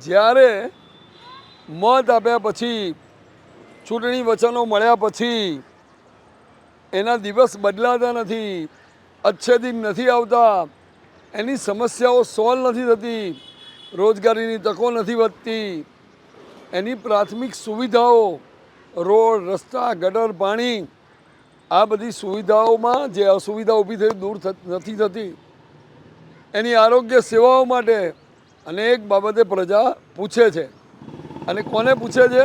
જ્યારે મત આપ્યા પછી, ચૂંટણી વચનો મળ્યા પછી, એના દિવસ બદલાતા નથી અચ્છેદિન નથી આવતા, એની સમસ્યાઓ સોલ્વ નથી થતી, રોજગારીની તકો નથી વધતી, એની પ્રાથમિક સુવિધાઓ, રોડ, રસ્તા, ગટર, પાણી, આ બધી સુવિધાઓમાં જે અસુવિધા ઊભી થઈ, દૂર નથી થતી. એની આરોગ્ય સેવાઓ માટે અનેક બાબતે પ્રજા પૂછે છે. અને કોને પૂછે છે?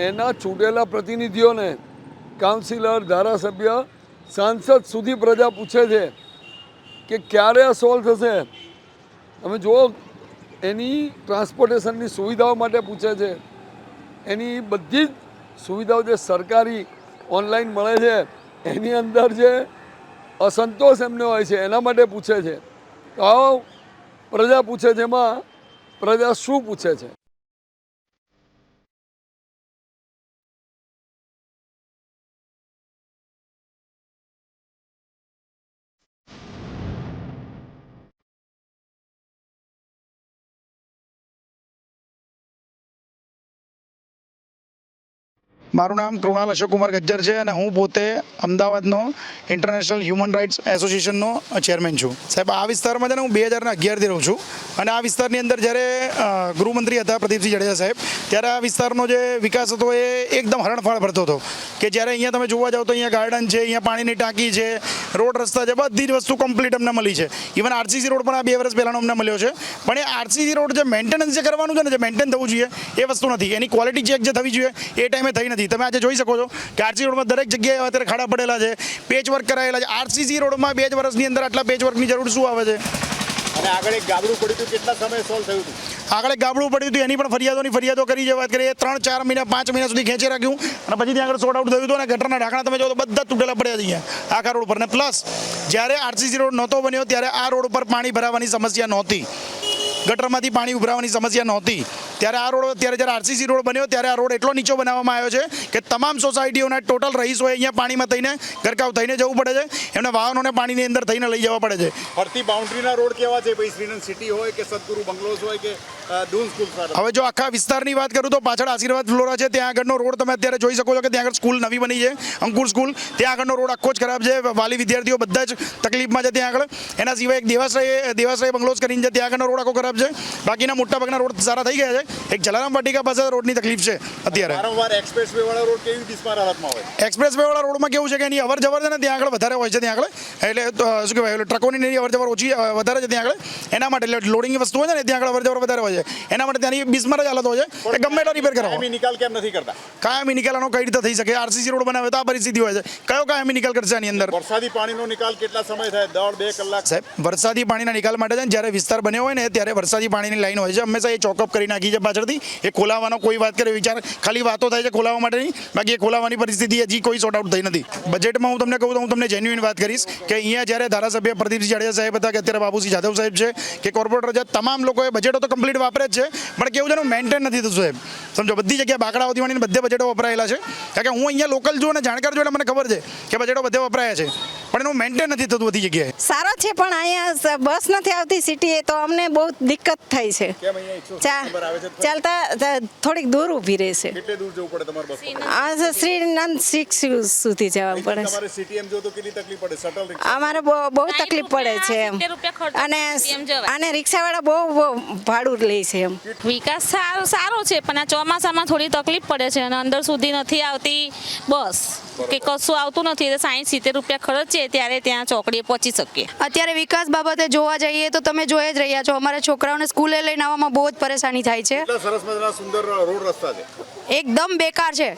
એના ચૂંટેલા પ્રતિનિધિઓને. કાઉન્સિલર, ધારાસભ્ય, સાંસદ સુધી પ્રજા પૂછે છે કે ક્યારે આ સોલ્વ થશે? તમે જુઓ, એની ટ્રાન્સપોર્ટેશનની સુવિધાઓ માટે પૂછે છે. એની બધી જ સુવિધાઓ જે સરકારી ઓનલાઈન મળે છે, એની અંદર જે અસંતોષ એમને હોય છે, એના માટે પૂછે છે. તો પ્રજા પૂછે એમાં પ્રજા શું પૂછે છે? મારું નામ કૃણાલ અશોકકુમાર ગજ્જર છે અને હું પોતે અમદાવાદનો ઇન્ટરનેશનલ હ્યુમન રાઇટ્સ એસોસિએશનનો ચેરમેન છું. સાહેબ, આ વિસ્તારમાં છે ને હું બે હજારના અગિયારથી રહું છું અને આ વિસ્તારની અંદર જ્યારે ગૃહમંત્રી હતા પ્રદીપસિંહ જાડેજા સાહેબ, ત્યારે આ વિસ્તારનો જે વિકાસ હતો એ એકદમ હરણફાળ ભરતો હતો. કે જ્યારે અહીંયા તમે જોવા જાઓ તો અહીંયા ગાર્ડન છે, અહીંયા પાણીની ટાંકી છે, રોડ રસ્તા છે, બધી જ વસ્તુ કમ્પ્લીટ અમને મળી છે. ઇવન આરસીસી રોડ પણ આ બે વર્ષ પહેલાંનો અમને મળ્યો છે. પણ એ આરસીસી રોડ જે મેન્ટેનન્સ જે કરવાનું છે ને જે મેન્ટેન થવું જોઈએ, એ વસ્તુ નથી. એની ક્વોલિટી ચેક જે થવી જોઈએ, એ ટાઈમે થઈ તમે આજે જોઈ શકો છો કે આરસી રોડમાં દરેક જગ્યાએ અત્યારે ખાડા પડેલા છે. પેચ વર્ક કરાયેલા છે. આરસીસી રોડમાં બે જ વર્ષની અંદર આટલા પેચ વર્કની જરૂર શું આવે છે? અને આગળ એક ગાબડું પડ્યું હતું કેટલા સમય સોલ્વ થયું હતું? આગળ ગાબડું પડ્યું હતું એની પણ ફરિયાદોની ફરિયાદો કરી જે વાત કરીએ ત્રણ ચાર મહિના પાંચ મહિના સુધી ખેંચી રાખ્યું. અને પછી ત્યાં આગળ સોર્ટ આઉટ થયું હતું અને ગટરના ઢાંકણા તમે જો તો બધા તૂટેલા પડ્યા છે અહીંયા આખા રોડ પર. ને પ્લસ જ્યારે આરસીસી રોડ નહોતો બન્યો ત્યારે આ રોડ ઉપર પાણી ભરાવાની સમસ્યા નહોતી. ગટરમાંથી પાણી ઉભરાવાની સમસ્યા નહોતી. ત્યારે આ રોડ ત્યારે જ્યારે આરસીસી રોડ બન્યો ત્યારે આ રોડ એટલો નીચો બનાવવામાં આવ્યો છે કે તમામ સોસાયટીઓના ટોટલ રહીશોએ અહીંયા પાણીમાં થઈને ગરકાવ થઈને જવું પડે છે. એમને વાહનોને પાણીની અંદર થઈને લઈ જવા પડે છે. ફરતી બાઉન્ડ્રીના રોડ કેવા છે ભાઈ? શ્રીનંદ સિટી હોય કે સદગુરુ બંગલોઝ હોય કે દૂન સ્કૂલ હવે જો આખા વિસ્તારની વાત કરું તો પાછળ આશીર્વાદ ફ્લોરા છે ત્યાં આગળનો રોડ તમે અત્યારે જોઈ શકો છો કે ત્યાં આગળ સ્કૂલ નવી બની છે અંકુર સ્કૂલ ત્યાં આગળનો રોડ આખો જ ખરાબ છે. વાલી વિદ્યાર્થીઓ બધા જ તકલીફમાં છે ત્યાં આગળ. એના સિવાય એક દેવાશ્રય દેવાશ્રય બંગલોઝ કરીને છે ત્યાં આગળનો રોડ આખો ખરાબ છે. બાકીના મોટા ભાગના રોડ સારા થઈ ગયા છે. એક જલારામ વાટિકા પાસે રોડની તકલીફ છે અત્યારે વારંવાર એક્સપ્રેસ વે વાળા રોડ કેવી બિસ્માર હાલતમાં હોય? એક્સપ્રેસ વે વાળા રોડમાં કેવું છે કે એની અવર જવર છે ને ત્યાં આગળ વધારે હોય છે ત્યાં આગળ. એટલે અ, શું કહેવાય એટલે ટ્રકોની ને એની અવર જવર ઓછી અ, વધારે છે ત્યાં આગળ. એના માટે એટલે લોડિંગની વસ્તુ હોય છે ને ત્યાં આગળ અવર જવર વધારે હોય છે. એના માટે ત્યાંની બિસ્માર જ હાલત હોય છે. એ ગમે એટલા રિપેર કરાવો. કાયમી નિકાલ કેમ નથી કરતા? કાયમી નિકાલનો કઈ રીતે થઈ શકે? આરસીસી રોડ બનાવે તો આ પરિસ્થિતિ હોય છે. કયો કાયમી નિકાલ કરશે આની અંદર? વરસાદી પાણીનો નિકાલ કેટલા સમય થાય? દોઢ બે કલાક? સાહેબ વરસાદી પાણીના નિકાલ માટે છે ને જ્યારે વિસ્તાર બન્યો હોય ને ત્યારે વરસાદી પાણીની લાઈન હોય છે. હંમેશા એ ચોકઅપ કરી નાખી છે પાછળથી. એ ખોલાવવાનો કોઈ વાત કરે વિચાર. ખાલી વાતો થાય છે ખોલાવવા માટેની. બાકી એ ખોલાવવાની પરિસ્થિતિ હજી કોઈ સોર્ટ આઉટ થઈ નથી. બજેટમાં હું તમને કહું તો હું તમને જેન્યુઇન વાત કરીશ કે અહીંયા જ્યારે ધારાસભ્ય પ્રદીપસિંહ જાડેજા સાહેબ હતા કે અત્યારે બાબુસિંહ જાદવ સાહેબ છે કે કોર્પોરેટર છે તમામ લોકોએ બજેટો તો કમ્પ્લીટ વાપરે જ છે. પણ કેવું છે મેન્ટેન નથી થતું સાહેબ. સમજો, બધી જગ્યાએ બાકડાઓથી માંડીને બધે બજેટો વપરાયેલા છે. કારણ કે હું અહીંયા લોકલ છું અને જાણકાર છું એટલે મને ખબર છે કે બજેટો બધે વપરાયા છે. પણ એનું મેન્ટેન નથી થતું બધી જગ્યાએ. સારો છે પણ અહીંયા બસ નથી આવતી સિટીએ તો અમને બહુ દિક્કત થાય છે. કેમ અહીંયા એકસો ચા નંબર આવે છે? તો ચાલતા થોડીક દૂર ઊભી રહેશે કેટલે દૂર જવું પડે તમારે બસ પકડીને? આ શ્રીનંદ સિક્સ સુધી જવા પડે છે. તમારે સિટી એમ જો તો કેટલી તકલીફ પડે? શટલ રિક્ષા અમારે બહુ બહુ તકલીફ પડે છે એમ. સિત્તેર રૂપિયા ખર્ચો અને અને રિક્ષાવાળા બહુ ભાડું લે છે એમ. વિકાસ સારો સારો છે પણ આ ચોમાસામાં થોડી તકલીફ પડે છે અને અંદર સુધી નથી આવતી બસ. કે કશું આવતું નથી એટલે સાઠ સિત્તેર રૂપિયા ખર્ચે ત્યારે ત્યાં ચોકડીએ પહોંચી શકીએ. અત્યારે વિકાસ બાબતે જોવા જઈએ તો તમે જોઈ જ રહ્યા છો અમારા છોકરાઓને સ્કૂલે લઈને આવવામાં બહુ જ પરેશાની થાય છે. સરસ મજાના સુંદર રોડ રસ્તા છે. એકદમ બેકાર છે.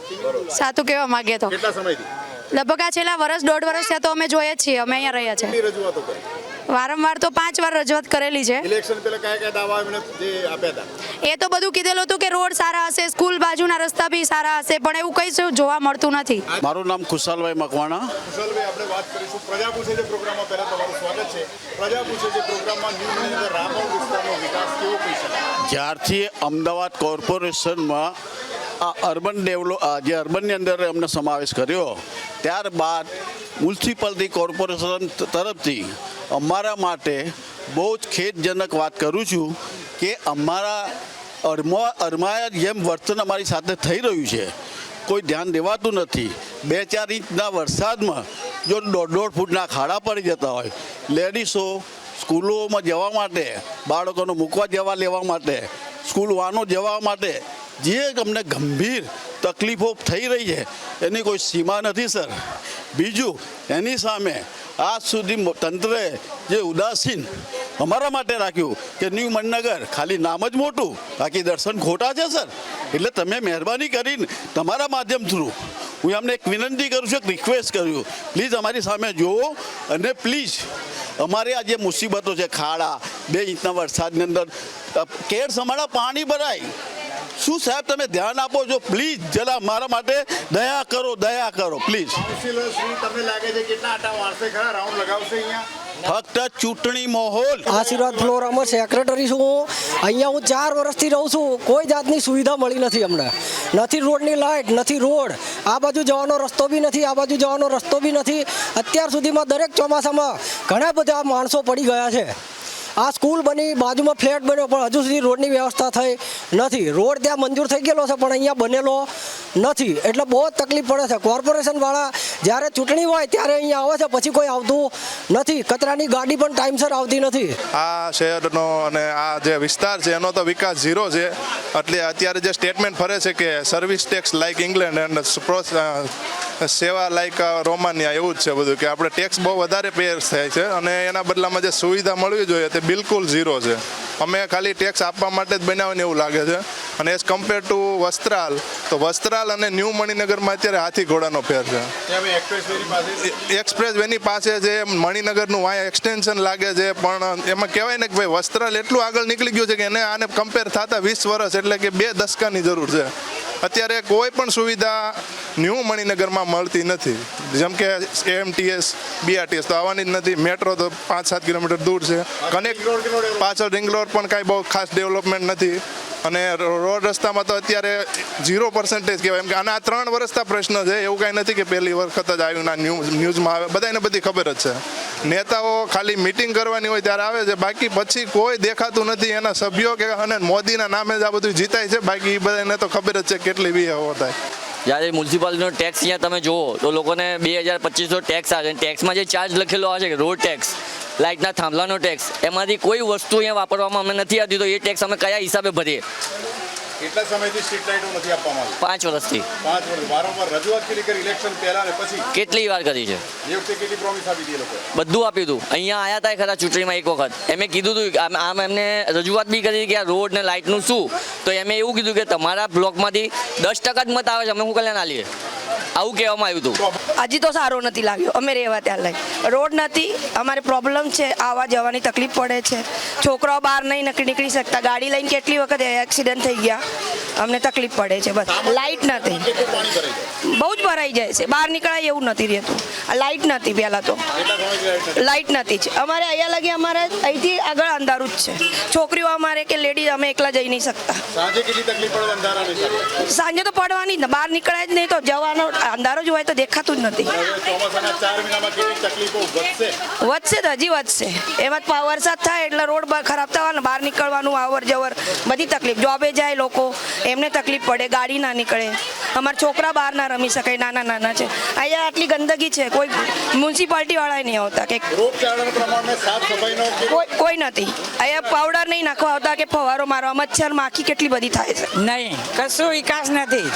સાચું કહેવા માંગે તો. કેટલા સમયથી? લગભગ આ છેલ્લા વર્ષ દોઢ વર્ષ થયા તો અમે જોઈએ જ છીએ અમે અહીંયા રહ્યા છે. કેટલી રજૂઆતો કરી? વારંવાર તો પાંચ વાર રજૂઆત કરેલી છે. ઇલેક્શન પહેલા કયા કયા દાવા એમણે જે આપ્યા હતા? એ તો બધું કીધેલું હતું કે રોડ સારા હશે સ્કૂલ બાજુના રસ્તા બી સારા હશે પણ એવું કંઈ શું જોવા મળતું નથી. મારું નામ કુશાલભાઈ મકવાણા. કુશાલભાઈ આપણે વાત કરીશું પ્રજા પૂછે છે પ્રોગ્રામમાં. પહેલા તમારું સ્વાગત છે. પ્રજા પૂછે છે પ્રોગ્રામમાં ન્યૂ રામોલ વિસ્તારનો વિકાસ કેવો કહી શકાય જ્યારથી અમદાવાદ કોર્પોરેશનમાં આ અર્બન ડેવલપ જે અર્બનની અંદર અમને સમાવેશ કર્યો, ત્યારબાદ મ્યુનિસિપાલિટી કોર્પોરેશન તરફથી અમારા માટે બહુ જ ખેદજનક વાત કરું છું કે અમારા અરમા, અરમાયા જેમ વર્તન અમારી સાથે થઈ રહ્યું છે. કોઈ ધ્યાન દેવાતું નથી. બે ચાર ઇંચના વરસાદમાં જો દોઢ દોઢ ફૂટના ખાડા પડી જતા હોય, લેડીસો સ્કૂલોમાં જવા માટે, બાળકોને મૂકવા જવા લેવા માટે, સ્કૂલ વાનો જવા માટે જે અમને ગંભીર તકલીફો થઈ રહી છે, એની કોઈ સીમા નથી, સર. બીજું, એની સામે આજ સુધી તંત્રે જે ઉદાસીન અમારા માટે રાખ્યું કે ન્યૂ મણનગર ખાલી નામ જ મોટું, બાકી દર્શન ખોટા છે, સર. એટલે તમે મહેરબાની કરીને તમારા માધ્યમ થ્રુ હું અમને એક વિનંતી કરું છું, એક રિક્વેસ્ટ કર્યું પ્લીઝ અમારી સામે જુઓ અને પ્લીઝ અમારે આ જે મુસીબતો છે, ખાડા, બે ઇંચના વરસાદની અંદર કેર સમાડા પાણી ભરાય. શું સાહેબ તમે ધ્યાન આપો છો? પ્લીઝ જરા મારા માટે દયા કરો દયા કરો પ્લીઝ તમને લાગે છે કેટલા આટા મારશે ખરા? રાઉન્ડ લગાવશે અહીંયા? ફક્ત ચૂંટણી માહોલ. આશીર્વાદ ફ્લોરામાં સેક્રેટરી છું હું. અહીંયા હું ચાર વર્ષથી રહું છું. કોઈ જાતની સુવિધા મળી નથી અમને. નથી રોડની લાઇટ નથી રોડ. આ બાજુ જવાનો રસ્તો બી નથી આ બાજુ જવાનો રસ્તો બી નથી. અત્યાર સુધીમાં દરેક ચોમાસામાં ઘણા બધા માણસો પડી ગયા છે. આ સ્કૂલ બની, બાજુમાં ફ્લેટ બન્યો, પણ હજુ સુધી રોડની વ્યવસ્થા થઈ નથી. રોડ ત્યાં મંજૂર થઈ ગયેલો છે, પણ અહીંયા બનેલો નથી. એટલે બહુ તકલીફ પડે છે. કોર્પોરેશનવાળા જ્યારે ચૂંટણી હોય ત્યારે અહીંયા આવે છે, પછી કોઈ આવતું નથી. કચરાની ગાડી પણ ટાઈમસર આવતી નથી. આ શહેરનો અને આ જે વિસ્તાર છે, એનો તો વિકાસ ઝીરો છે. એટલે અત્યારે જે સ્ટેટમેન્ટ ફરે છે કે service tax like England and સેવા લાઇક રોમાનિયા એવું જ છે બધું કે આપણે ટેક્સ બહુ વધારે પે થાય છે અને એના બદલામાં જે સુવિધા મળવી જોઈએ તે બિલકુલ ઝીરો છે. અમે ખાલી ટેક્સ આપવા માટે જ બનાવીને એવું લાગે છે. અને એઝ કમ્પેર ટુ વસ્ત્રાલ તો વસ્ત્રાલ અને ન્યૂ મણિનગરમાં અત્યારે હાથી ઘોડાનો ફેર છે. એક્સપ્રેસ વેની પાસે જે મણિનગરનું વાય એક્સટેન્શન લાગે છે પણ એમાં કહેવાય ને કે ભાઈ વસ્ત્રાલ એટલું આગળ નીકળી ગયું છે કે એને આને કમ્પેર થતા વીસ વર્ષ એટલે કે બે દસકાની જરૂર છે. અત્યારે કોઈ પણ સુવિધા ન્યૂ મણિનગરમાં મળતી નથી. જેમ કે એમટીએસ બીઆરટીએસ તો આવવાની જ નથી. મેટ્રો તો પાંચ સાત કિલોમીટર દૂર છે. કનેક્ટ પાછળ રિંગ રોડ પણ કાંઈ બહુ ખાસ ડેવલપમેન્ટ નથી. અને રોડ રસ્તામાં તો અત્યારે ઝીરો પર્સન્ટેજ કહેવાય. એમ કે આના ત્રણ વર્ષના પ્રશ્ન છે, એવું કાંઈ નથી કે પહેલી વખત જ આવ્યું ના ન્યૂઝમાં આવે. બધાને બધી ખબર જ છે. નેતાઓ ખાલી મિટિંગ કરવાની હોય ત્યારે આવે છે. બાકી પછી કોઈ દેખાતું નથી. એના સભ્યો કે અને મોદીના નામે જ આ બધું જીતાય છે. બાકી એ બધાને તો ખબર જ છે કેટલી બી હવો થાય જ્યારે મ્યુનિસિપાલિટીનો ટેક્સ અહીંયા તમે જુઓ, તો લોકોને બે હજાર પચીસનો ટેક્સ આવે ટેક્સમાં જે ચાર્જ લખેલો આવે છે રોડ ટેક્સ લાઇટના થાંભલાનો ટેક્સ એમાંથી કોઈ વસ્તુ અહીંયા વાપરવામાં અમે નથી આવતી તો એ ટેક્સ અમે કયા હિસાબે ભરીએ? કેટલા સમયથી સ્ટ્રીટ લાઇટો નથી આપવામાં આવી પાંચ વર્ષથી. પાંચ વર્ષ. વારંવાર રજૂઆત કરી કરી ઇલેક્શન પહેલા ને પછી? કેટલી વાર કરી છે? એ વખતે કેટલી પ્રોમિસ આપી હતી એ બધું આપ્યું હતું. અહીંયા આયા હતા ખરા ચૂંટણીમાં એક વખત. એમે કીધું હતું આમ- એમને રજૂઆત બી કરી કે આ રોડ ને લાઇટનું શું? તો એમે એવું કીધું કે તમારા બ્લોકમાંથી દસ ટકા જ મત આવે છે. અમે શું કલ્યાણ આલીએ? આવું કહેવામાં આવ્યું હતું. હજી તો સારો નથી લાગ્યો. અમે રહેવા ત્યાં લઈ. રોડ નથી. અમારે પ્રોબ્લેમ છે. આવવા જવાની તકલીફ પડે છે. છોકરાઓ બહાર નહીં નીકળી નીકળી શકતા. ગાડી લઈને કેટલી વખત એક્સિડન્ટ થઈ ગયા. અમને તકલીફ પડે છે બસ. લાઇટ નથી. બહુ જ ભરાઈ જાય છે. બહાર નીકળાય એવું નથી રહેતું. આ લાઇટ નથી પહેલાં તો. લાઇટ નથી જ અમારે અહીંયા લાગે અમારે અહીંથી આગળ અંધારું જ છે. છોકરીઓ અમારે કે લેડીઝ અમે એકલા જઈ નહીં શકતા. સાંજે કેટલી તકલીફ પડે અંધારાની સાથે? સાંજે તો પડવાની જ ને. બહાર નીકળાય જ નહીં તો જવાનો અંધારો જ હોય તો દેખાતું જ નથી. વધશે? વધશે તો હજી વધશે. એમાં વરસાદ થાય એટલે રોડ ખરાબ થવાના બહાર નીકળવાનું આવર જવર બધી તકલીફ. જોબે જાય લોકો એમને તકલીફ પડે ગાડી ના નીકળે. અમારા છોકરા બહાર ના રમી શકે નાના નાના છે. અહીંયા આટલી ગંદકી છે કોઈ મ્યુનિસિપાલિટી વાળા નહીં આવતા કે કોઈ કોઈ નથી. અહીંયા પાવડર નહીં નાખવા આવતા કે ફવારો મારવા મચ્છર માખી કેટલી બધી થાય છે. નહીં કશું વિકાસ નથી.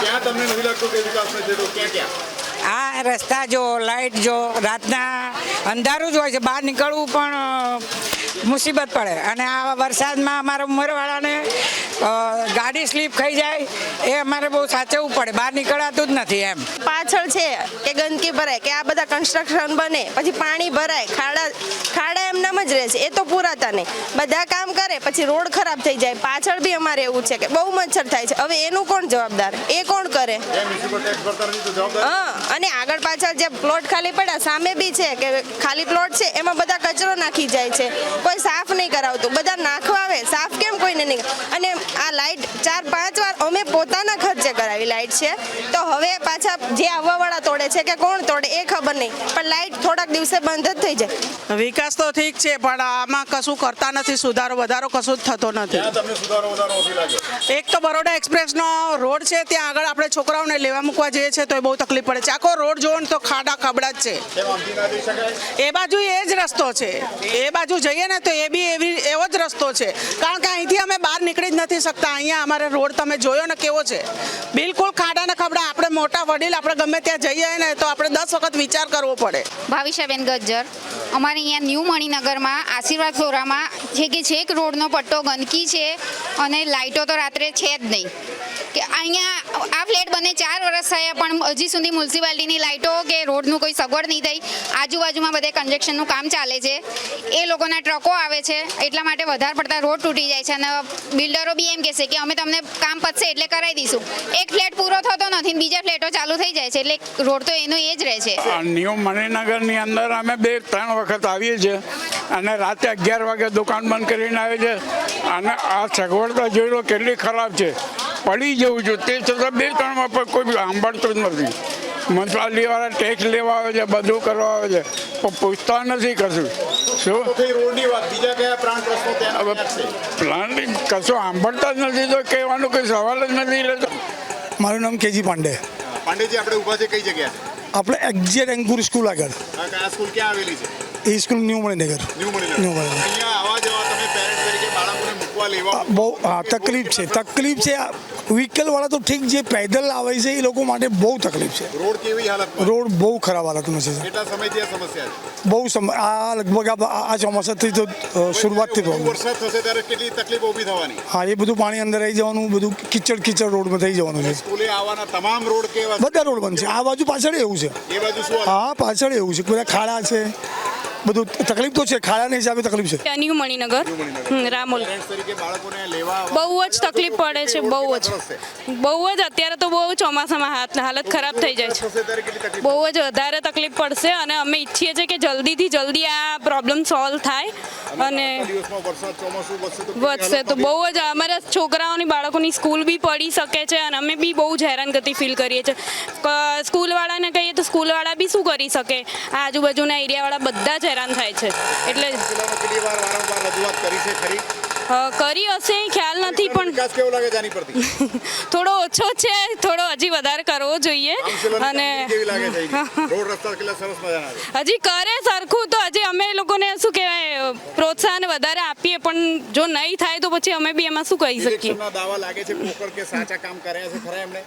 આ રસ્તા જો લાઈટ જો રાતના અંધારું જ હોય છે. બહાર નીકળવું પણ મુસીબત પડે. અને આ વરસાદમાં અમારા ઉંમરવાળાને ગાડી સ્લીપ ખાઈ જાય એ અમારે બહુ સાચવવું પડે. બહાર નીકળાતું જ નથી એમ. પાછળ છે કે ગંદકી ભરાય કે આ બધા કન્સ્ટ્રક્શન બને પછી પાણી ભરાય ખાડા ખાડા એમનામ જ રહે છે. એ તો પૂરાતા નહીં. બધા કામ કરે પછી રોડ ખરાબ થઈ જાય. પાછળ બી અમારે એવું છે કે બહુ મચ્છર થાય છે. હવે એનું કોણ જવાબદાર? એ કોણ કરે? હા અને આગળ પાછળ જે પ્લોટ ખાલી પડ્યા સામે બી છે કે ખાલી પ્લોટ છે એમાં બધા કચરો નાખી જાય છે. કોઈ સાફ નહીં કરાવતું. બધા નાખવા આવે સાફ કેમ કોઈને નહીં? અને આ લાઈટ ચાર પાંચ વાર અમે પોતાના ખર્ચે કરાવી. લાઈટ છે. તો હવે પાછા જે આવવાવાળા તોડે છે કે કોણ તોડે એ ખબર નહીં. પણ લાઇટ થોડાક દિવસે બંધ જ થઈ જાય. વિકાસ તો ઠીક છે પણ આમાં કશું કરતા નથી. સુધારો વધારો કશું જ થતો નથી. એક તો બરોડા એક્સપ્રેસનો રોડ છે ત્યાં આગળ આપણે છોકરાઓને લેવા મૂકવા જઈએ છીએ તો એ બહુ તકલીફ પડે છે. આખો રોડ જોવો ને તો ખાડા ખાબડા જ છે. એ બાજુ એ જ રસ્તો છે. એ બાજુ જઈએ ને તો એ બી એવી, એવો જ રસ્તો છે. કારણ કે અહીંથી અમે બહાર નીકળી જ નથી શકતા. અહીંયા અમારે રોડ તમે જોયો ને કેવો છે. બિલકુલ ખાડા ને ખબડા. આપણે મોટા વડીલ, આપણે ગમે ત્યાં જઈએ ને તો આપણે દસ વખત વિચાર કરવો પડે. ભાવિશાબેન ગજ્જર, અમારે અહીંયા ન્યૂ મણિનગરમાં આશીર્વાદ ફ્લોરામાં છે કે છેક રોડનો પટ્ટો ગંદકી છે અને લાઇટો તો રાત્રે છે જ નહીં. કે અહીંયા આ ફ્લેટ ચાર વર્ષ થયા પણ હજી સુધી મ્યુનિસિપાલિટીની લાઇટો કે રોડનું કોઈ સગવડ નહીં થઈ. આજુબાજુમાં બધે કન્જેક્શનનું કામ ચાલે છે. એ લોકોના ટ્રકો આવે છે. એટલા માટે વધારે પડતા રોડ તૂટી જાય છે. અને બિલ્ડરો બી એમ કહેશે કે અમે તમને કામ પતશે એટલે કરાવી દઈશું. એક ફ્લેટ પૂરો થતો નથી બીજા ફ્લેટો ચાલુ થઈ જાય છે. એટલે રોડ તો એનો એ જ રહે છે. ન્યૂ મણિનગરની અંદર અમે બે ત્રણ વખત આવીએ છીએ. અને રાતે અગિયાર વાગે દુકાન બંધ કરીને આવે છે અને આ સગવડતા જોઈ લો કેટલી ખરાબ છે. પડી જવું છું. તે છતાં બે ત્રણમાં પણ કોઈ સાંભળતું જ નથી. મંત્રાલયવાળા ટેક્સ લેવા આવે છે બધું કરવા આવે છે પણ પૂછતા નથી કશું. શું? તો થઈ રોડની વાત. બીજા કયા પ્રાણ પ્રશ્નો ત્યાં હવે પ્લાન કશું સાંભળતા જ નથી તો કહેવાનો કોઈ સવાલ જ નથી એટલે મારું નામ કેજી પાંડે. પાંડેજી આપણે ઊભા છે કઈ જગ્યાએ? આપણે એક્ઝેટ અંકુર સ્કૂલ આગળ. આ સ્કૂલ ક્યાં આવેલી છે? એ school new Maninagar. New Maninagar. New Maninagar. અહીંયા આવા જવા તમે પેરેન્ટ તરીકે બાળકોને મૂકવા લેવા બહુ હા તકલીફ છે તકલીફ છે. વ્હીકલવાળા તો ઠીક જે પેદલ આવે છે એ લોકો માટે બહુ તકલીફ છે. રોડ કેવી હાલત રોડ બહુ ખરાબ હાલતમાં છે કેટલા સમયથી આ સમસ્યા છે? બહુ સમય આ લગભગ આ ચોમાસાથી તો શરૂઆતથી પ્રોબ્લેમ વરસાદ થશે ત્યારે કેટલી તકલીફ ઊભી થવાની? હા એ બધું પાણી અંદર આવી જવાનું બધું કિચડ કિચડ રોડમાં થઈ જવાનું છે. સ્કૂલે આવવાના તમામ રોડ કેવા બધા રોડ બંધ છે. આ બાજુ પાછળ એવું છે. એ બાજુ શું હા પાછળ એવું છે. બધા ખાડા છે. બધું તકલીફ તો છે ખાડાના હિસાબે તકલીફ છે. ન્યુ મણિનગર રામોલ. પેરેન્ટ્સ તરીકે બાળકોને લેવા આવવા બહુ જ તકલીફ પડે છે બહુ જ. બહુ જ અત્યારે તો બહુ ચોમાસામાં હાલત ખરાબ થઈ જાય છે. બહુ જ વધારે તકલીફ પડશે અને અમે ઈચ્છીએ છીએ કે જલ્દીથી જલ્દી આ પ્રોબ્લેમ સોલ્વ થાય અને દિવસમાં વરસાદ ચોમાસું વધશે તો બહુ જ. અમારા છોકરાઓની બાળકોની સ્કૂલ બી પડી શકે છે અને અમે બી બહુ જ હેરાનગતિ ફીલ કરીએ છીએ. સ્કૂલવાળાને કહીએ તો સ્કૂલવાળા બી શું કરી શકે? આ આજુબાજુના એરિયાવાળા બધા જ હેરાન થાય છે. એટલે જિલ્લામાં કેટલી વાર વારંવાર રજૂઆત કરી છે ખરી. કરી હશે ખ્યાલ નથી પણ વિકાસ કેવો લાગે છે પરથી? થોડો ઓછો છે થોડો હજી વધારે કરવો જોઈએ. અને કેવી લાગે છે? રોડ રસ્તા કેટલા સરસ મજાના હજી કરે સરખું તો હજી અમે લોકોને શું કહેવાય પ્રોત્સાહન વધારે આપીએ પણ જો નહીં થાય તો પછી અમે બી એમાં શું કહી શકીએ? દાવા લાગે છે પોકળ કે સાચા કામ કર્યા છે ખરા એમને?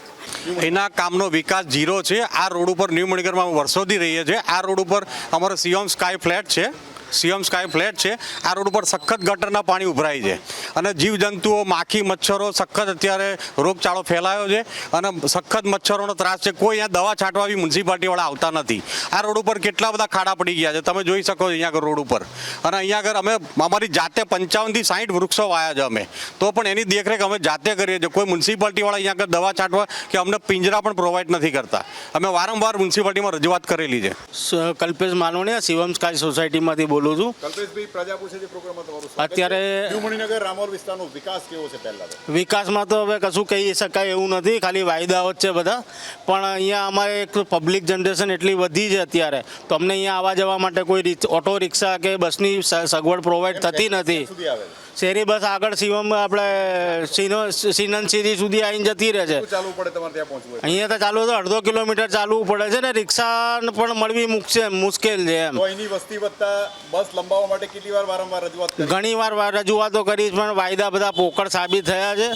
એના કામનો વિકાસ ઝીરો છે. આ રોડ ઉપર ન્યૂ મણિગરમાં વર્ષોથી રહીએ છીએ. આ રોડ ઉપર અમારો સિયોમ સ્કાય ફ્લેટ છે. સિયમ સ્કાય ફ્લેટ છે, આ રોડ ઉપર સખત ગટરના પાણી ઉભરાય છે. અને જીવજંતુઓ, માખી, મચ્છરો સખત અત્યારે રોગચાળો ફેલાયો છે અને સખત મચ્છરોનો ત્રાસ છે. કોઈ અહીંયા દવા છાંટવા બી મ્યુનિસિપાલિટીવાળા આવતા નથી. આ રોડ ઉપર કેટલા બધા ખાડા પડી ગયા છે? તમે જોઈ શકો છો અહીંયા આગળ રોડ ઉપર. અને અહીંયા આગળ અમે, અમારી જાતે પંચાવનથી સાઠ વૃક્ષો વાયા છે અમે. તો પણ એની દેખરેખ અમે જાતે કરીએ છીએ. કોઈ મ્યુનિસિપાલિટીવાળા અહીંયા આગળ દવા છાંટવા કે અમને પિંજરા પણ પ્રોવાઈડ નથી કરતા. અમે વારંવાર મ્યુનિસિપાલિટીમાં રજૂઆત કરેલી છે. કલ્પેશ માનવણીયા શિવમ સ્કાય સોસાયટીમાંથી બોલું છું. કલ્પેશભાઈ પ્રજા પૂછે છે પ્રોગ્રામ તમારો અત્યારે- ન્યૂ રામોર વિસ્તારનો વિકાસ કેવો છે પહેલા તો? વિકાસમાં તો હવે કશું કહી શકાય એવું નથી ખાલી વાયદાઓ જ છે બધા. પણ અહીંયા અમારે એક પબ્લિક જનરેશન એટલી વધી છે અત્યારે. તો અમને અહીંયા આવવા જવા માટે કોઈ ઓટો રિક્ષા કે બસની સગવડ પ્રોવાઈડ થતી નથી. શેરી બસ આગળ શિવમ આપણે સિનો સિનન સિટી સુધી આવીને જતી રહે છે? અહીંયા તો ચાલુ તો અડધો કિલોમીટર ચાલવું પડે છે ને રિક્ષા પણ મળવી મુકશે મુશ્કેલ છે એમ. અહીંની વસ્તી વધતા બસ લંબાવવા માટે કેટલી વાર વારંવાર રજૂઆત ઘણી વાર રજૂઆતો કરી પણ વાયદા બધા પોકળ સાબિત થયા છે.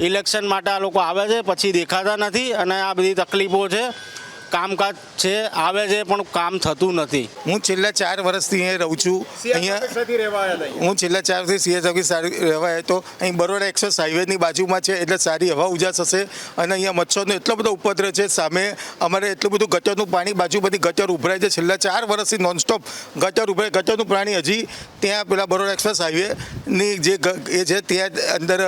ઇલેક્શન માટે આ લોકો આવે છે પછી દેખાતા નથી અને આ બધી તકલીફો છે. કામકાજ છે આવે છે પણ કામ થતું નથી. હું છેલ્લા ચાર વર્ષથી અહીંયા રહું છું. અહીંયા. હું છેલ્લા ચાર વર્ષથી સીએસ ઓફિસ રહેવા આવ્યો તો અહીં બરોડા એક્સપ્રેસ હાઈવેની બાજુમાં છે એટલે સારી હવા ઉજાસ હશે. અને અહીંયા મચ્છરનો એટલો બધો ઉપદ્રવ છે સામે અમારે એટલું બધું ગટરનું પાણી બાજુ બધી ગટર ઉભરાય છે. છેલ્લા ચાર વર્ષથી નોનસ્ટોપ ગટર ઉભરાય. ગટરનું પાણી હજી ત્યાં પેલા બરોડા એક્સપ્રેસ હાઈવેની જે એ છે ત્યાં અંદર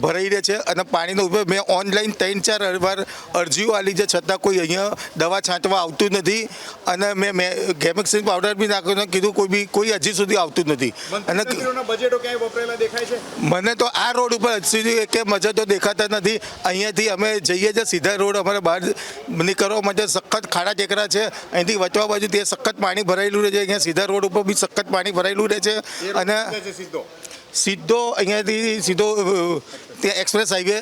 ભરાઈ રહે છે અને પાણીનો ઉપયોગ મેં ઓનલાઈન ત્રણ ચાર વાર અરજીઓ આલી છે છતાં કોઈ અહીંયા દવા છાંટવા આવતું નથી. અને મેં મેં ગેમેક્સિન પાવડર બી નાખ્યો કીધું કોઈ બી કોઈ હજી સુધી આવતું નથી. અને મને તો આ રોડ ઉપર હજી સુધી કે મજા તો દેખાતા નથી. અહીંયાથી અમે જઈએ છીએ સીધા રોડ અમારે બહાર નીકળવા માટે સખત ખાડા ટેકરા છે. અહીંથી વચવા બાજુ તે સખત પાણી ભરાયેલું રહે છે. અહીંયા સીધા રોડ ઉપર બી સખત પાણી ભરાયેલું રહે છે. અને સીધો સીધો અહીંયાથી સીધો અ, ત્યાં એક્સપ્રેસ હાઈવે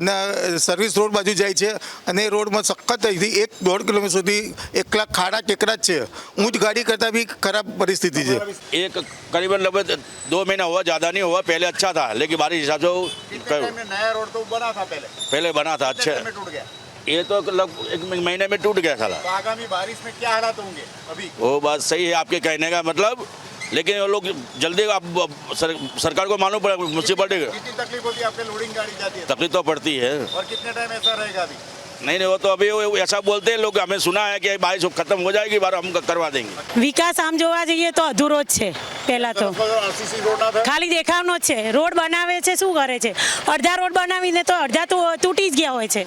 ના સર્વિસ રોડ બાજુ જાય છે અને એ રોડમાં સખત અહીંથી એક દોઢ કિલોમીટર સુધી એકલા ખાડા ટેકરા જ છે ઊંચ ગાડી કરતાં બી ખરાબ પરિસ્થિતિ છે एक करीबन लगभग दो महीना हुआ ज़्यादा नहीं हुआ पहले अच्छा था लेकिन बारिश हिसाब से वो कितने टाइम में नया रोड तो बना था पहले पहले बना था कितने अच्छे टाइम में टूट गया ये तो लगभग एक महीने में टूट गया साला तो आगामी बारिश में क्या हालात होंगे अभी वो बात सही है आपके कहने का मतलब लेकिन वो लोग जल्दी आप सर, सरकार को मालूम पड़ेगा म्यूनसिपलिटी को कितनी तकलीफ होती है आपके लोडिंग गाड़ी जाती है तकलीफ तो पड़ती है और कितने टाइम ऐसा रहेगा अभी नहीं नहीं वो तो अभी वो ऐसा बोलते हैं लोग हमें सुना है कि बारिश खत्म हो जाएगी बार हम करवा देंगे વિકાસ આમ જોવા જઈએ તો અધૂરો જ છે પહેલા તો આરસીસી રોડ ના થાય ખાલી દેખાવનો જ છે રોડ બનાવે છે શું કરે છે અડધા રોડ બનાવીને તો અડધા તો તૂટી જ ગયા હોય છે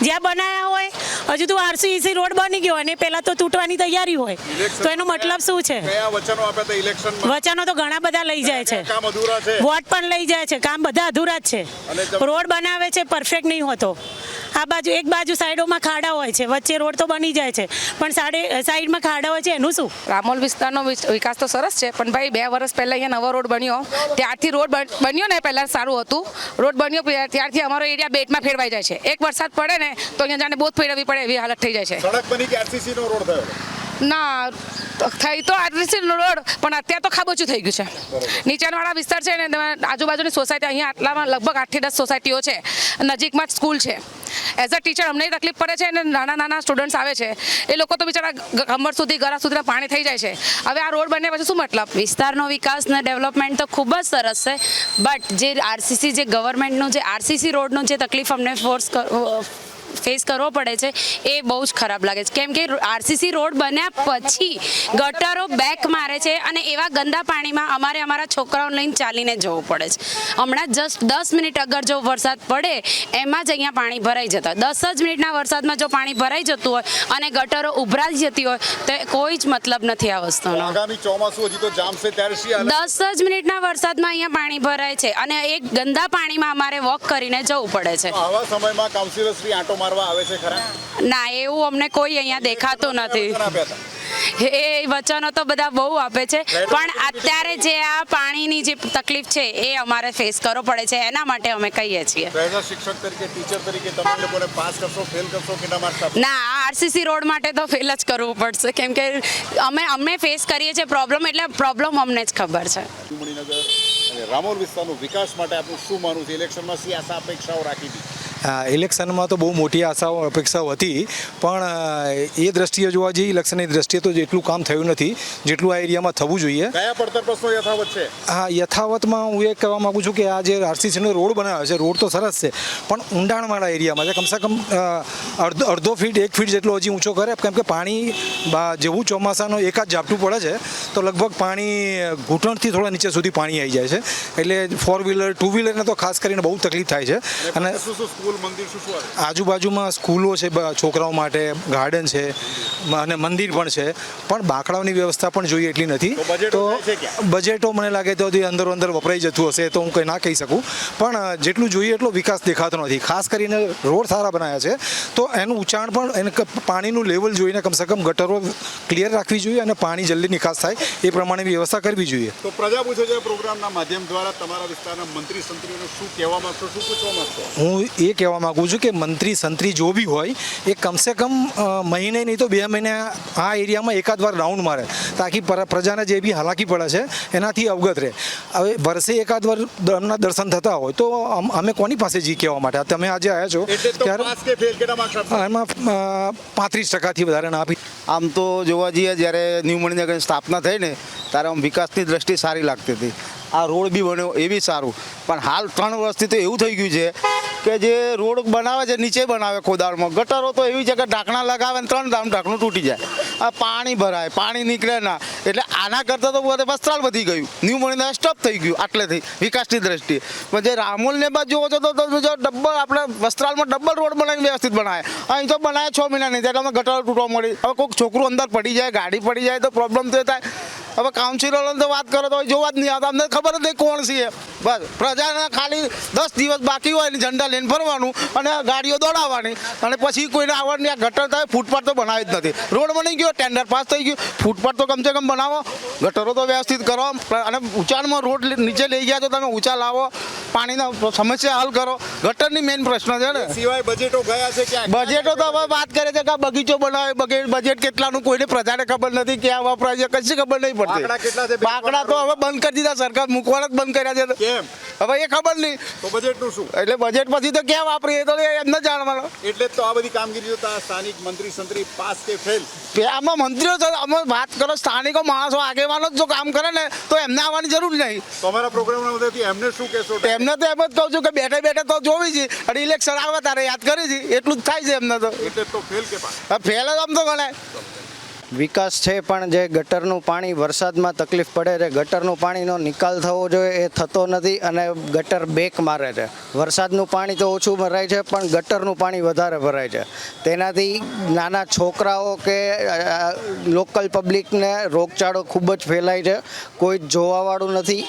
જ્યાં બનાવ્યા હોય હજુ તો આરસીસી રોડ બની ગયો અને પહેલા તો તૂટવાની તૈયારી હોય તો એનો મતલબ શું છે કયા વચનો આપ્યા હતા ઇલેક્શનમાં વચનો તો ઘણા બધા લઈ જાય છે કામ અધૂરા છે વોટ પણ લઈ જાય છે કામ બધા અધૂરા જ છે અને જમ- રોડ બનાવે છે પરફેક્ટ નહીં હોતો આ બાજુ એક બાજુ સાઈડોમાં ખાડા હોય છે. વચ્ચે રોડ તો બની જાય છે. પણ સાડે સાઈડમાં ખાડા હોય છે એનું શું? રામોલ વિસ્તારનો વિકાસ તો સરસ છે પણ ભાઈ બે વર્ષ પહેલાં અહીંયા નવો રોડ બન્યો. ત્યારથી રોડ બન- બન્યો ને પહેલાં સારું હતું. રોડ બન્યો ત્યારથી અમારો એરિયા બેટમાં ફેરવાઈ જાય છે. એક વરસાદ પડે ને તો અહીંયા જાણે બહુ ફેરવવી પડે એવી હાલત થઈ જાય છે. સડક બની કે આરસીસી નો રોડ થયો? ના તો થઈ તો આરસીસી રોડ પણ અત્યારે તો ખાબોચું થઈ ગયું છે. નીચાણવાળા વિસ્તાર છે ને આજુબાજુની સોસાયટી અહીંયા આટલામાં લગભગ આઠથી દસ સોસાયટીઓ છે. નજીકમાં જ સ્કૂલ છે. એઝ અ ટીચર અમને તકલીફ પડે છે અને નાના નાના સ્ટુડન્ટ્સ આવે છે. એ લોકો તો બિચારા કમર સુધી ગળા સુધીના પાણી થઈ જાય છે. હવે આ રોડ બન્યા પછી શું મતલબ? વિસ્તારનો વિકાસ ને ડેવલપમેન્ટ તો ખૂબ જ સરસ છે બટ જે આરસીસી જે ગવર્મેન્ટનું જે આરસીસી રોડનું જે તકલીફ અમને ફોર્સ ફેસ કરવો પડે છે એ બહુ જ ખરાબ લાગે છે. કેમ કે આરસીસી રોડ બન્યા પછી ગટરો બેક મારે છે અને એવા ગંદા પાણીમાં અમારે અમારા છોકરાઓને લઈને ચાલીને જવું પડે છે. હમણાં જસ્ટ દસ મિનિટ અગર જો વરસાદ પડે એમાં જ અહીંયા પાણી ભરાઈ જતા. દસ જ મિનિટના વરસાદમાં જો પાણી ભરાઈ જતું હોય અને ગટરો ઉભરાઈ જતી હોય તો કોઈ જ મતલબ નથી આ વસ્તુનો. દસ જ મિનિટના વરસાદમાં અહીંયા પાણી ભરાય છે અને એક ગંદા પાણીમાં અમારે વોક કરીને જવું પડે છે. આવા સમયમાં કાઉન્સિલર શ્રી આંટો મારવા આવે છે ખરા? ના એવું અમને કોઈ અહીંયા દેખાતું નથી. એ વચનો તો બધા બહુ આપે છે. પણ અત્યારે જે આ પાણીની જે તકલીફ છે એ અમારે ફેસ કરવો પડે છે. એના માટે અમે કહીએ છીએ. શિક્ષક તરીકે ટીચર તરીકે તમે લોકોને પાસ કરશો ફેલ કરશો કેટલા માર્ક્સ આપશો? ના આ આરસીસી રોડ માટે તો ફેલ જ કરવું પડશે. કેમ કે અમે અમે ફેસ કરીએ છીએ પ્રોબ્લેમ એટલે પ્રોબ્લેમ અમને જ ખબર છે. રામોલ વિસ્તારનો વિકાસ માટે આપનું શું માનવું છે? ઇલેક્શનમાં સી આશા અપેક્ષાઓ રાખી હતી? ઇલેક્શનમાં તો બહુ મોટી આશાઓ અપેક્ષાઓ હતી પણ એ દ્રષ્ટિએ જોવા જઈએ ઇલેક્શનની દ્રષ્ટિએ તો જેટલું કામ થયું નથી જેટલું આ એરિયામાં થવું જોઈએ. કયા પડતર પ્રશ્નો યથાવત છે? હા યથાવતમાં હું એ કહેવા માગું છું કે આ જે આરસીસીનો રોડ બનાવ્યો છે રોડ તો સરસ છે પણ ઊંડાણવાળા એરિયામાં છે કમસે કમ અડધો અડધો ફીટ એક ફીટ જેટલો હજી ઊંચો કરે કેમ કે પાણી જેવું ચોમાસાનો એકાદ ઝાપટું પડે છે તો લગભગ પાણી ઘૂંટણથી થોડા નીચે સુધી પાણી આવી જાય છે એટલે ફોર વ્હીલર ટુ વ્હીલરને તો ખાસ કરીને બહુ તકલીફ થાય છે અને સ્કૂલ મંદિર શું શું આજુબાજુમાં સ્કૂલો છે છોકરાઓ માટે ગાર્ડન છે અને મંદિર પણ છે. પણ બાંકડાઓની વ્યવસ્થા પણ જોઈએ એટલી નથી. તો બજેટો મને લાગે તો અંદરો અંદર વપરાઈ જતું હશે તો હું કંઈ ના કહી શકું. પણ જેટલું જોઈએ એટલો વિકાસ દેખાતો નથી. ખાસ કરીને રોડ સારા બનાવ્યા છે. તો એનું ઉંચાણ પણ એને પાણીનું લેવલ જોઈને કમસે કમ ગટરો ક્લિયર રાખવી જોઈએ અને પાણી જલ્દી નિકાસ થાય. એ પ્રમાણે વ્યવસ્થા કરવી જોઈએ. તો પ્રજા પૂછે છે પ્રોગ્રામના માધ્યમ દ્વારા તમારા વિસ્તારના મંત્રી સંત્રીઓને શું કહેવા માંગશો શું પૂછવા માંગશો? હું એ કહેવા માગું છું કે મંત્રી સંત્રી જો બી હોય એ કમસે કમ મહિને નહીં તો બે મહિને આ એરિયામાં એકાદ વાર રાઉન્ડ મારે. તાકી પર- પ્રજાને જે બી હાલાકી પડે છે એનાથી અવગત રહે. હવે વર્ષે એકાદ વાર એમના દર્શન થતા હોય તો અમે કોની પાસે જી કહેવા માટે? આ તમે આજે આવ્યા છો ત્યારે એમાં પાંત્રીસ ટકાથી વધારે ના આપી. આમ તો જોવા જઈએ જ્યારે ન્યૂ મણિનગરની સ્થાપના થઈ ને ત્યારે આમ વિકાસની દ્રષ્ટિ સારી લાગતી હતી. આ રોડ બી બન્યો એ બી સારું. પણ હાલ ત્રણ વર્ષથી તો એવું થઈ ગયું છે કે જે રોડ બનાવે છે, નીચે બનાવે ખોદાળમાં ગટરો તો એવી છે કે ઢાંકણા લગાવે ને ત્રણ ધામ ઢાંકણું તૂટી જાય. આ પાણી ભરાય, પાણી નીકળે ના. એટલે આના કરતાં તો બધે વસ્ત્રાલ વધી ગયું. ન્યૂ મળીને સ્ટોપ થઈ ગયું આટલેથી, વિકાસની દ્રષ્ટિએ. પણ જે રામોલને બાદ જોવો છો તો ડબલ આપણે વસ્ત્રાલમાં ડબલ રોડ બનાવીને વ્યવસ્થિત બનાવે. અહીં તો બનાવે છ મહિના નહીં ત્યારે અમે ગટરો તૂટવા મળી. હવે કોઈક છોકરું અંદર પડી જાય, ગાડી પડી જાય, તો પ્રોબ્લેમ તો થાય. હવે કાઉન્સિલરોને તો વાત કરો તો જોવા જ નહીં આવતા. અમને ખબર જ નહીં કોણ છે બસ પ્રજાને ખાલી દસ દિવસ બાકી હોય ને ઝંડા લઈને ફરવાનું અને ગાડીઓ દોડાવવાની. અને પછી કોઈને આવવાની આ ગટર થાય ફૂટપાથ તો બનાવી જ નથી. રોડ બની ગયો ટેન્ડર પાસ થઈ ગયું. ફૂટપાથ તો કમસે કમ બનાવો. ગટરો તો વ્યવસ્થિત કરો. અને ઊંચાણમાં રોડ નીચે લઈ ગયા તો તમે ઊંચા લાવો. પાણીના સમસ્યા હલ કરો. ગટરની મેઇન પ્રશ્ન છે ને. સિવાય બજેટો ગયા છે ક્યાં બજેટો તો હવે વાત કરે છે કે બગીચો બનાવે. બગે- બજેટ કેટલાનું? કોઈને પ્રજાને ખબર નથી ક્યાં વપરાય છે. કશી ખબર નહીં? પડતી. પાકડા તો હવે બંધ કરી દીધા સરકાર મૂકવાના જ બંધ કર્યા છે. કેમ? હવે એ ખબર નહીં. તો બજેટનું શું? એટલે બજેટ પછી તો ક્યાં વાપરીએ? તો તો એમને જાણવાનું. એટલે તો આ બધી કામગીરી જોતા સ્થાનિક મંત્રી સંત્રી પાસ કે ફેલ? આમાં મંત્રીઓ તો અમે વાત કરો સ્થાનિકો માણસો આગેવાનો જ જો કામ કરે ને તો એમને આવવાની જરૂર નહીં. તમારા પ્રોગ્રામના મદદથી એમને શું કહેશો? એમને તો એમ જ કહું છું કે બેઠે બેઠે તો જોવી છે. અને ઇલેક્શન આવે તારે યાદ કરી છે. એટલું જ થાય છે એમને તો. એટલે તો ફેલ કે ફેલ જ આમ તો ગણાય. વિકાસ છે, પણ જે ગટરનું પાણી વરસાદમાં તકલીફ પડે છે, ગટરનું પાણીનો નિકાલ થવો જોઈએ એ થતો નથી અને ગટર બેક મારે છે. વરસાદનું પાણી તો ઓછું ભરાય છે, પણ ગટરનું પાણી વધારે ભરાય છે. તેનાથી નાના છોકરાઓ કે લોકલ પબ્લિકને રોગચાળો ખૂબ જ ફેલાય છે. કોઈ જોવાવાળું નથી.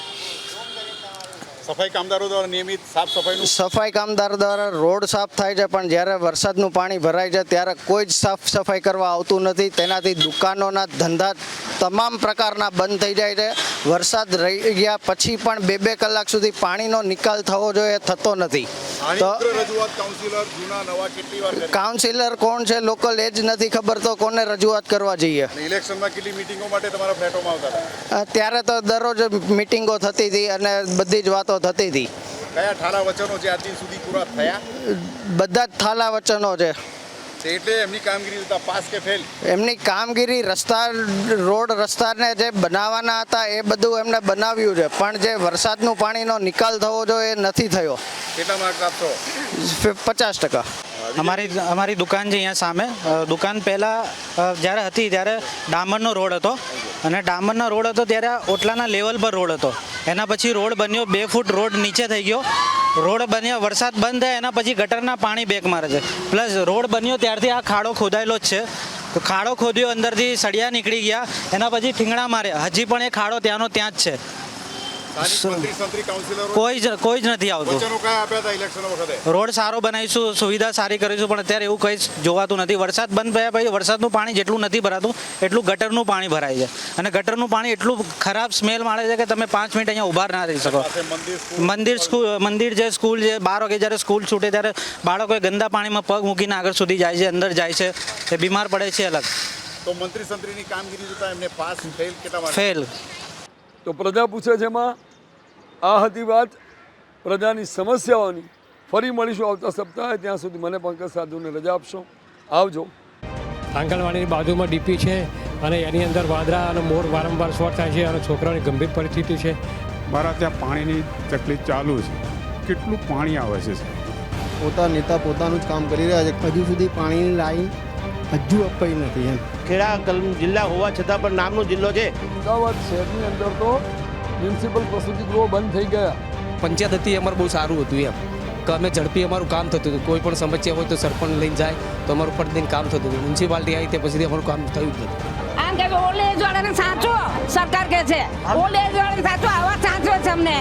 સફાઈ કામદારો દ્વારા નિયમિત સાફ સફાઈનું સફાઈ કામદાર દ્વારા રોડ સાફ થાય છે પણ જ્યારે વરસાદનું પાણી ભરાય છે ત્યારે કોઈ જ સાફ સફાઈ કરવા આવતું નથી. તેનાથી દુકાનોના ધંધા તમામ પ્રકારના બંધ થઈ જાય છે. વરસાદ રહી ગયા પછી પણ બે બે કલાક સુધી પાણીનો નિકાલ થવો જોઈએ થતો નથી. તો કાઉન્સિલર કોણ છે લોકલ એ જ નથી ખબર તો કોને રજૂઆત કરવા જઈએ? ઇલેક્શનમાં કેટલી મિટિંગો માટે તમારા ફ્લેટોમાં આવતા ત્યારે તો દરરોજ મિટિંગો થતી હતી અને બધી જ વાતો થતી હતી. કયા ઠારા વચનો છે આજ દિન સુધી પૂરા થયા? બધા જ થાલા વચનો છે. એટલે એમની કામગીરી પાસ કે ફેલ? એમની કામગીરી રસ્તા રોડ રસ્તાને જે બનાવવાના હતા એ બધું એમને બનાવ્યું છે. પણ જે વરસાદનું પાણીનો નિકાલ થવો જોઈએ એ નથી થયો. કેટલા માર્ક આપશો? પચાસ ટકા. અમારી અમારી દુકાન છે અહીંયા સામે. દુકાન પહેલાં જ્યારે હતી ત્યારે ડામરનો રોડ હતો. અને ડામરનો રોડ હતો ત્યારે ઓટલાના લેવલ પર રોડ હતો. એના પછી રોડ બન્યો બે ફૂટ રોડ નીચે થઈ ગયો. રોડ બન્યો, વરસાદ બંધ થાય, એના પછી ગટરના પાણી બેક મારે છે. પ્લસ રોડ બન્યો ત્યારથી આ ખાડો ખોદાયેલો જ છે. ખાડો ખોદ્યો, અંદરથી સળિયા નીકળી ગયા. એના પછી ઠીંગણા માર્યા. હજી પણ એ ખાડો ત્યાંનો ત્યાં જ છે સ્થાનિક મંત્રી સંત્રી કાઉન્સિલરો કોઈ જ કોઈ જ નથી આવતું. રોડ સારો બનાવીશું સુવિધા સારી કરીશું પણ અત્યારે એવું કંઈ જોવાતું નથી. વરસાદ બંધ થયા પછી વરસાદનું પાણી જેટલું નથી ભરાતું એટલું ગટરનું પાણી ભરાય છે. અને ગટરનું પાણી એટલું ખરાબ સ્મેલ મારે છે કે તમે પાંચ મિનિટ અહીંયા ઊભા ના રહી શકો. મંદિર સ્કૂલ. મંદિર જે સ્કૂલ છે બાર વાગે જ્યારે સ્કૂલ છૂટે ત્યારે બાળકો ગંદા પાણીમાં પગ મૂકીને આગળ સુધી જાય છે અંદર જાય છે. એ બીમાર પડે છે અલગ. તો મંત્રી સંત્રીની કામગીરી જોતા એમને પાસ ફેલ કેટલા ફેલ તો પ્રજા પૂછે છે એમાં આ હતી વાત પ્રજાની સમસ્યાઓની. ફરી મળીશું આવતા સપ્તાહે ત્યાં સુધી મને પંકજ સાધુને રજા આપશો. આવજો. આંગણવાડીની બાજુમાં ડીપી છે અને એની અંદર વાદરા અને મોર વારંવાર શોર્ટ થાય છે અને છોકરાઓની ગંભીર પરિસ્થિતિ છે. મારા ત્યાં પાણીની તકલીફ ચાલુ છે. કેટલું પાણી આવે છે પોતા નેતા પોતાનું જ કામ કરી રહ્યા છે. હજુ સુધી પાણીની લાઈન હજુ અપાઈ નથી એમ. ખેડા કલમ જિલ્લા હોવા છતાં પણ નામનો જિલ્લો છે. અમદાવાદ શહેરની અંદર તો મ્યુનિસિપલ પ્રસૂતિ ગૃહો બંધ થઈ ગયા. પંચાયત હતી અમારે બહુ સારું હતું એમ. કે અમે ઝડપી અમારું કામ થતું હતું. કોઈ પણ સમસ્યા હોય તો સરપંચ લઈને જાય તો અમારું પ્રતિદિન કામ થતું હતું. મ્યુનિસિપાલિટી આવી તે પછી અમારું કામ થયું જ નથી. આમ કે ઓલ્ડ એજ વાળાને સાચો સરકાર કે છે. ઓલ્ડ એજ વાળાને સાચો આવા સાચો છે